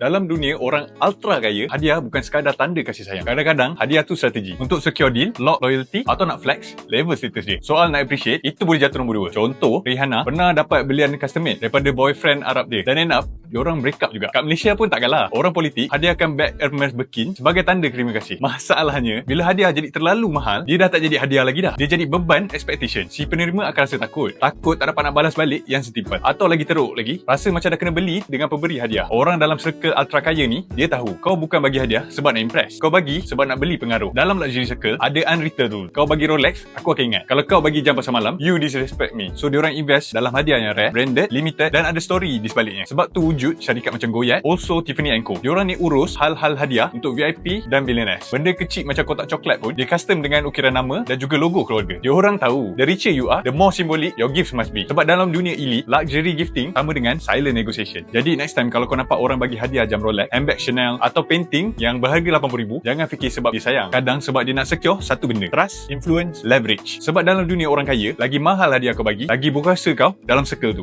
Dalam dunia orang ultra kaya, hadiah bukan sekadar tanda kasih sayang. Kadang-kadang hadiah tu strategi. Untuk secure deal, lock loyalty atau nak flex, level status dia. Soal nak appreciate, itu boleh jatuh nombor dua. Contoh, Rihanna pernah dapat belian custom made daripada boyfriend Arab dia. Dan end up, diorang break up juga. Kat Malaysia pun tak kalah. Orang politik hadiahkan beg Hermes Birkin sebagai tanda terima kasih. Masalahnya, bila hadiah jadi terlalu mahal, dia dah tak jadi hadiah lagi dah. Dia jadi beban expectation. Si penerima akan rasa takut. Takut tak dapat nak balas balik yang setimpal. Atau lagi teruk lagi, rasa macam dah kena beli dengan pemberi hadiah. Orang dalam circle ultra kaya ni, dia tahu kau bukan bagi hadiah sebab nak impress. Kau bagi sebab nak beli pengaruh. Dalam luxury circle, ada unwritten rule. Kau bagi Rolex, aku akan ingat. Kalau kau bagi jam pasar malam, you disrespect me. So, diorang invest dalam hadiah yang rare, branded, limited dan ada story di sebaliknya. Sebab tu wujud syarikat macam Goyat, also Tiffany Co. Diorang ni urus hal-hal hadiah untuk VIP dan billionaires. Benda kecil macam kotak coklat pun, dia custom dengan ukiran nama dan juga logo keluarga. Diorang tahu, the richer you are, the more symbolic your gifts must be. Sebab dalam dunia elite, luxury gifting sama dengan silent negotiation. Jadi next time kalau kau nampak orang bagi hadiah jam Rolex, handbag Chanel atau painting yang berharga RM80,000, jangan fikir sebab dia sayang. Kadang sebab dia nak secure satu benda. Trust, influence, leverage. Sebab dalam dunia orang kaya, lagi mahal hadiah kau bagi, lagi berkuasa kau dalam circle tu.